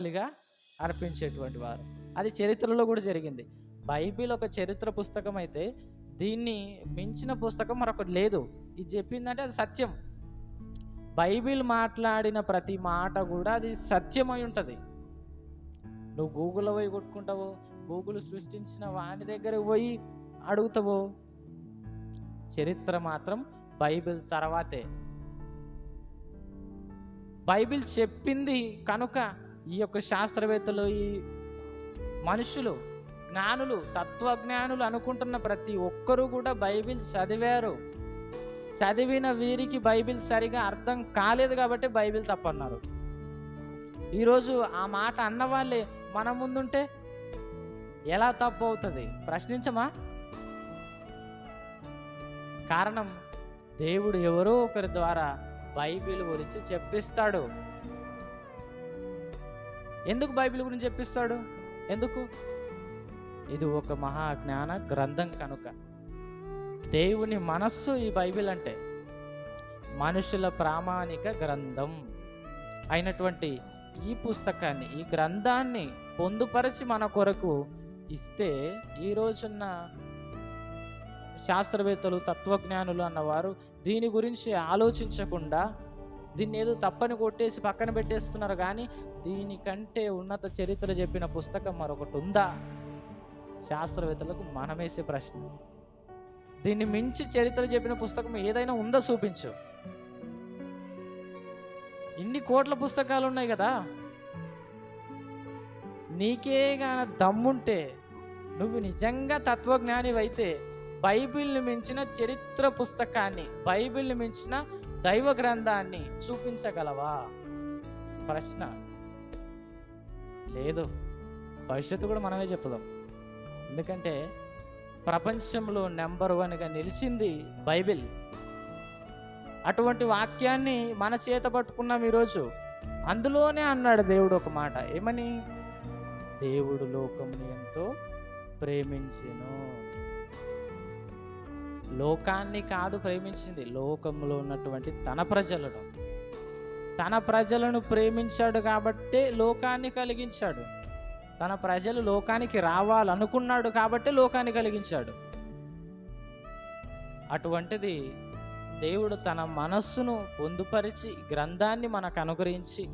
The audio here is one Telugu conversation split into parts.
బలిగా అర్పించేటువంటి వారు. అది చరిత్రలో కూడా జరిగింది. బైబిల్ ఒక చరిత్ర పుస్తకం అయితే దీన్ని మించిన పుస్తకం మరొకటి లేదు. ఇది చెప్పిందంటే అది సత్యం. బైబిల్ మాట్లాడిన ప్రతి మాట కూడా అది సత్యమై ఉంటుంది. నువ్వు గూగుల్లో పోయి కొట్టుకుంటావు గూగుల్ సృష్టించిన వాని దగ్గర పోయి అడుగుతావు? చరిత్ర మాత్రం బైబిల్ తర్వాతే. బైబిల్ చెప్పింది కనుక ఈ యొక్క శాస్త్రవేత్తలు ఈ మనుషులు జ్ఞానులు తత్వజ్ఞానులు అనుకుంటున్న ప్రతి ఒక్కరూ కూడా బైబిల్ చదివారు. చదివిన వీరికి బైబిల్ సరిగా అర్థం కాలేదు కాబట్టి బైబిల్ తప్పన్నారు. ఈరోజు ఆ మాట అన్న వాళ్ళే మన ముందుంటే ఎలా తప్పు అవుతుంది ప్రశ్నించమా? కారణం దేవుడు ఎవరో ఒకరి ద్వారా బైబిల్ గురించి చెప్పిస్తాడు. ఎందుకు బైబిల్ గురించి చెప్పిస్తాడు? ఎందుకు? ఇది ఒక మహాజ్ఞాన గ్రంథం కనుక. దేవుని మనస్సు ఈ బైబిల్ అంటే మనుషుల ప్రామాణిక గ్రంథం అయినటువంటి ఈ పుస్తకాన్ని ఈ గ్రంథాన్ని పొందుపరిచి మన కొరకు ఇస్తే ఈ రోజున్న శాస్త్రవేత్తలు తత్వజ్ఞానులు అన్నవారు దీని గురించి ఆలోచించకుండా దీన్ని ఏదో తప్పని కొట్టేసి పక్కన పెట్టేస్తున్నారు కానీ దీనికంటే ఉన్నత చరిత్ర చెప్పిన పుస్తకం మరొకటి ఉందా? శాస్త్రవేత్తలకు మనమేసే ప్రశ్న. దీన్ని మించి చరిత్ర చెప్పిన పుస్తకం ఏదైనా ఉందా చూపించు. ఇన్ని కోట్ల పుస్తకాలు ఉన్నాయి కదా. నీకే గాన దమ్ముంటే నువ్వు నిజంగా తత్వజ్ఞానివైతే బైబిల్ని మించిన చరిత్ర పుస్తకాన్ని బైబిల్ని మించిన దైవ గ్రంథాన్ని చూపించగలవా? ప్రశ్న. లేదు. భవిష్యత్తు కూడా మనమే చెప్పుదాం. ఎందుకంటే ప్రపంచంలో నెంబర్ వన్గా నిలిచింది బైబిల్. అటువంటి వాక్యాన్ని మన చేత పట్టుకున్నాం ఈరోజు. అందులోనే అన్నాడు దేవుడు ఒక మాట. ఏమని? దేవుడు లోకముని ఎంతో ప్రేమించెను. లోకాన్ని కాదు ప్రేమించింది. లోకంలో ఉన్నటువంటి తన ప్రజలను. తన ప్రజలను ప్రేమించాడు కాబట్టే లోకాన్ని కలిగించాడు. తన ప్రజలు లోకానికి రావాలనుకున్నాడు కాబట్టి లోకాన్ని కలిగించాడు. అటువంటిది దేవుడు తన మనస్సును పొందుపరిచి గ్రంథాన్ని మనకు అనుగ్రహించి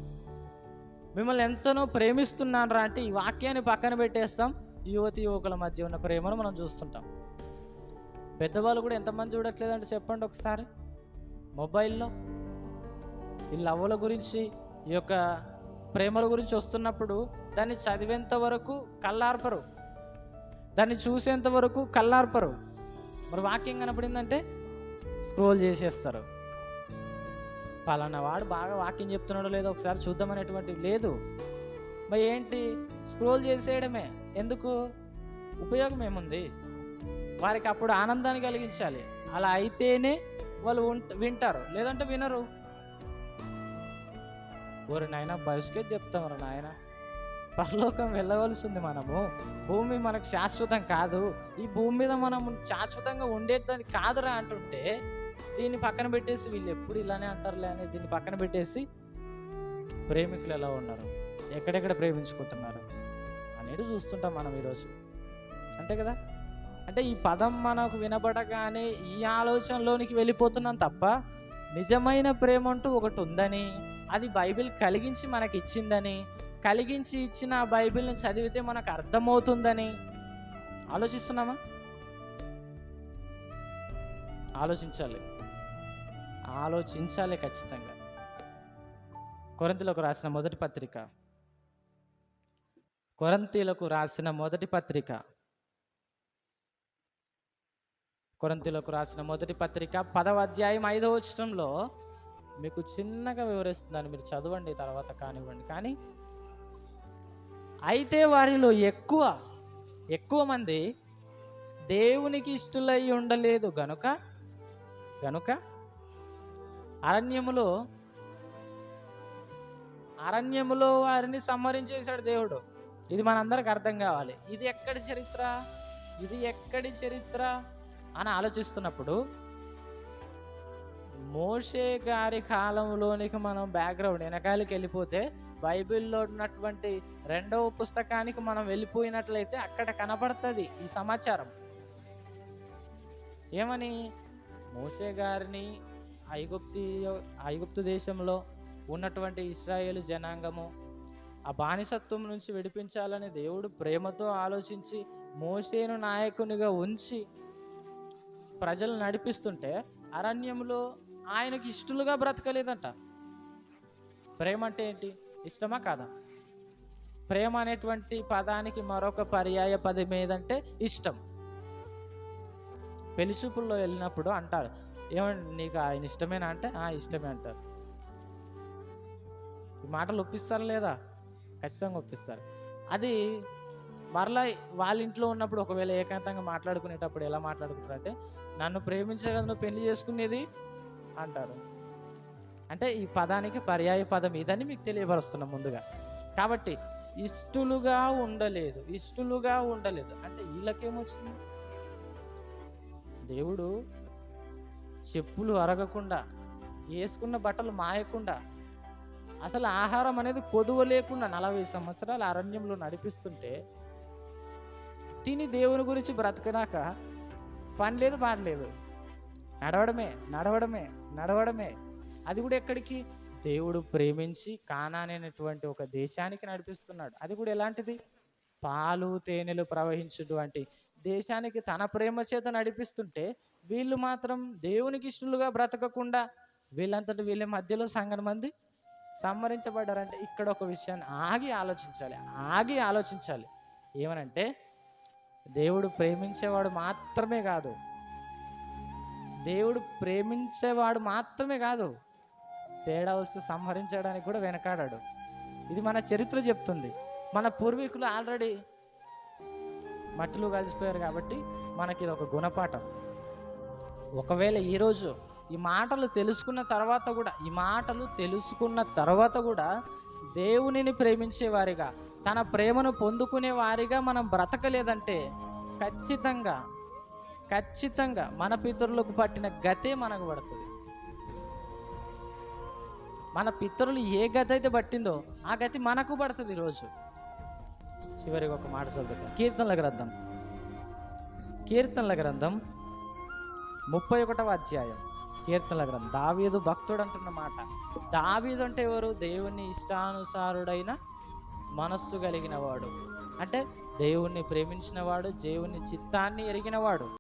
మిమ్మల్ని ఎంతనో ప్రేమిస్తున్నాను రా అంటే ఈ వాక్యాన్ని పక్కన పెట్టేస్తాం. యువతి యువకుల మధ్య ఉన్న ప్రేమను మనం చూస్తుంటాం. పెద్దవాళ్ళు కూడా ఎంతమంది చూడట్లేదంటే చెప్పండి ఒకసారి. మొబైల్లో ఈ లవ్వుల గురించి ఈ యొక్క ప్రేమల గురించి వస్తున్నప్పుడు దాన్ని చదివేంత వరకు కళ్ళార్పరు. దాన్ని చూసేంత వరకు కళ్ళార్పరు. మరి వాక్యం కనపడిందంటే స్క్రోల్ చేసేస్తారు. పలానా వాడు బాగా వాక్యం చెప్తున్నాడో లేదో ఒకసారి చూద్దామనేటువంటివి లేదు. మరి ఏంటి? స్క్రోల్ చేసేయడమే. ఎందుకు? ఉపయోగం ఏముంది? వారికి అప్పుడు ఆనందాన్ని కలిగించాలి. అలా అయితేనే వాళ్ళు వింటారు. లేదంటే వినరు. ఓరి నాయన బయసుకే చెప్తామరా నాయన. పరలోకం వెళ్ళవలసింది మనము. భూమి మనకు శాశ్వతం కాదు. ఈ భూమి మీద మనం శాశ్వతంగా ఉండేది కాదురా అంటుంటే దీన్ని పక్కన పెట్టేసి వీళ్ళు ఎప్పుడు ఇలానే అంటారులే అని దీన్ని పక్కన పెట్టేసి ప్రేమికులు ఎలా ఉన్నారు? ఎక్కడెక్కడ ప్రేమించుకుంటున్నారు? అనేది చూస్తుంటాం మనం ఈరోజు. అంతే కదా? అంటే ఈ పదం మనకు వినబడగానే ఈ ఆలోచనలోనికి వెళ్ళిపోతున్నాం తప్ప నిజమైన ప్రేమ అంటూ ఒకటి ఉందని అది బైబిల్ కలిగించి మనకి ఇచ్చిందని కలిగించి ఇచ్చిన ఆ బైబిల్ని చదివితే మనకు అర్థమవుతుందని ఆలోచిస్తున్నామా? ఆలోచించాలి. ఆలోచించాలి ఖచ్చితంగా. కొరంతిలకు రాసిన మొదటి పత్రిక. కొరంతీలకు రాసిన మొదటి పత్రిక. కొరంతిలకు రాసిన మొదటి పత్రిక పదవ అధ్యాయం ఐదవ వచనంలో మీకు చిన్నగా వివరిస్తున్నాను మీరు చదవండి తర్వాత కానివ్వండి. కానీ అయితే వారిలో ఎక్కువ ఎక్కువ మంది దేవునికి ఇష్టలై ఉండలేదు. గనుక గనుక అరణ్యములో అరణ్యములో వారిని సంహరించేశాడు దేవుడు. ఇది మనందరికి అర్థం కావాలి. ఇది ఎక్కడి చరిత్ర? ఇది ఎక్కడి చరిత్ర? అని ఆలోచిస్తున్నప్పుడు మోషే గారి కాలంలోనికి మనం బ్యాక్గ్రౌండ్ వెనకాలకి వెళ్ళిపోతే బైబిల్లో ఉన్నటువంటి రెండవ పుస్తకానికి మనం వెళ్ళిపోయినట్లయితే అక్కడ కనబడుతుంది ఈ సమాచారం. ఏమని? మోషే గారిని ఐగుప్తి ఐగుప్తు దేశంలో ఉన్నటువంటి ఇస్రాయేల్ జనాంగము ఆ బానిసత్వం నుంచి విడిపించాలని దేవుడు ప్రేమతో ఆలోచించి మోషేను నాయకునిగా ఉంచి ప్రజలు నడిపిస్తుంటే అరణ్యంలో ఆయనకి ఇష్టలుగా బ్రతకలేదంట. ప్రేమ అంటే ఏంటి? ఇష్టమా కాదా? ప్రేమ అనేటువంటి పదానికి మరొక పర్యాయ పదం ఏదంటే ఇష్టం. పెళ్ళిచూపుల్లో వెళ్ళినప్పుడు అంటారు. ఏమండి నీకు ఆయన ఇష్టమేనా అంటే? ఆ ఇష్టమే అంటారు. ఈ మాటలు ఒప్పిస్తారు లేదా? ఖచ్చితంగా ఒప్పిస్తారు. అది మరలా వాళ్ళ ఇంట్లో ఉన్నప్పుడు ఒకవేళ ఏకాంతంగా మాట్లాడుకునేటప్పుడు ఎలా మాట్లాడుకుంటారు అంటే నన్ను ప్రేమించే నువ్వు పెళ్ళి చేసుకునేది? అంటారు. అంటే ఈ పదానికి పర్యాయ పదం ఇదని మీకు తెలియపరుస్తున్నాం ముందుగా. కాబట్టి ఇష్టలుగా ఉండలేదు ఇష్టలుగా ఉండలేదు. అంటే వీళ్ళకేమొచ్చింది? దేవుడు చెప్పులు అరగకుండా వేసుకున్న బట్టలు మాయకుండా అసలు ఆహారం అనేది కొదువ లేకుండా నలభై సంవత్సరాలు అరణ్యంలో నడిపిస్తుంటే తిని దేవుని గురించి బ్రతకనాక పని లేదు పాడలేదు నడవడమే నడవడమే నడవడమే. అది కూడా ఎక్కడికి? దేవుడు ప్రేమించి కానానైనటువంటి ఒక దేశానికి నడిపిస్తున్నాడు. అది కూడా ఎలాంటిది? పాలు తేనెలు ప్రవహించినటువంటి దేశానికి తన ప్రేమ చేత నడిపిస్తుంటే వీళ్ళు మాత్రం దేవునికి ఇష్టలుగా బ్రతకకుండా వీళ్ళంతటి వీళ్ళ మధ్యలో సంగన మంది సంహరించబడ్డారంటే ఇక్కడ ఒక విషయాన్ని ఆగి ఆలోచించాలి ఆగి ఆలోచించాలి. ఏమనంటే దేవుడు ప్రేమించేవాడు మాత్రమే కాదు. దేవుడు ప్రేమించేవాడు మాత్రమే కాదు. తేడా వస్తే సంహరించడానికి కూడా వెనకాడాడు. ఇది మన చరిత్ర చెప్తుంది. మన పూర్వీకులు ఆల్రెడీ మట్టిలో కలిసిపోయారు కాబట్టి మనకి ఇది ఒక గుణపాఠం. ఒకవేళ ఈరోజు ఈ మాటలు తెలుసుకున్న తర్వాత కూడా ఈ మాటలు తెలుసుకున్న తర్వాత కూడా దేవునిని ప్రేమించే వారిగా తన ప్రేమను పొందుకునే వారిగా మనం బ్రతకలేదంటే ఖచ్చితంగా ఖచ్చితంగా మన పితరులకు పట్టిన గతే మనకు పడుతుంది. మన పితరులు ఏ గత అయితే పట్టిందో ఆ గతి మనకు పడుతుంది ఈరోజు. చివరికి ఒక మాట చదువుతాం. కీర్తనల గ్రంథం. కీర్తనల గ్రంథం ముప్పై ఒకటవ అధ్యాయం. కీర్తనల గ్రంథం. దావీదు భక్తుడు అంటున్నమాట దావీదు అంటే ఎవరు? దేవుని ఇష్టానుసారుడైన మనస్సు కలిగిన వాడు అంటే దేవుణ్ణి ప్రేమించిన వాడు దేవుని చిత్తాన్ని ఎరిగినవాడు.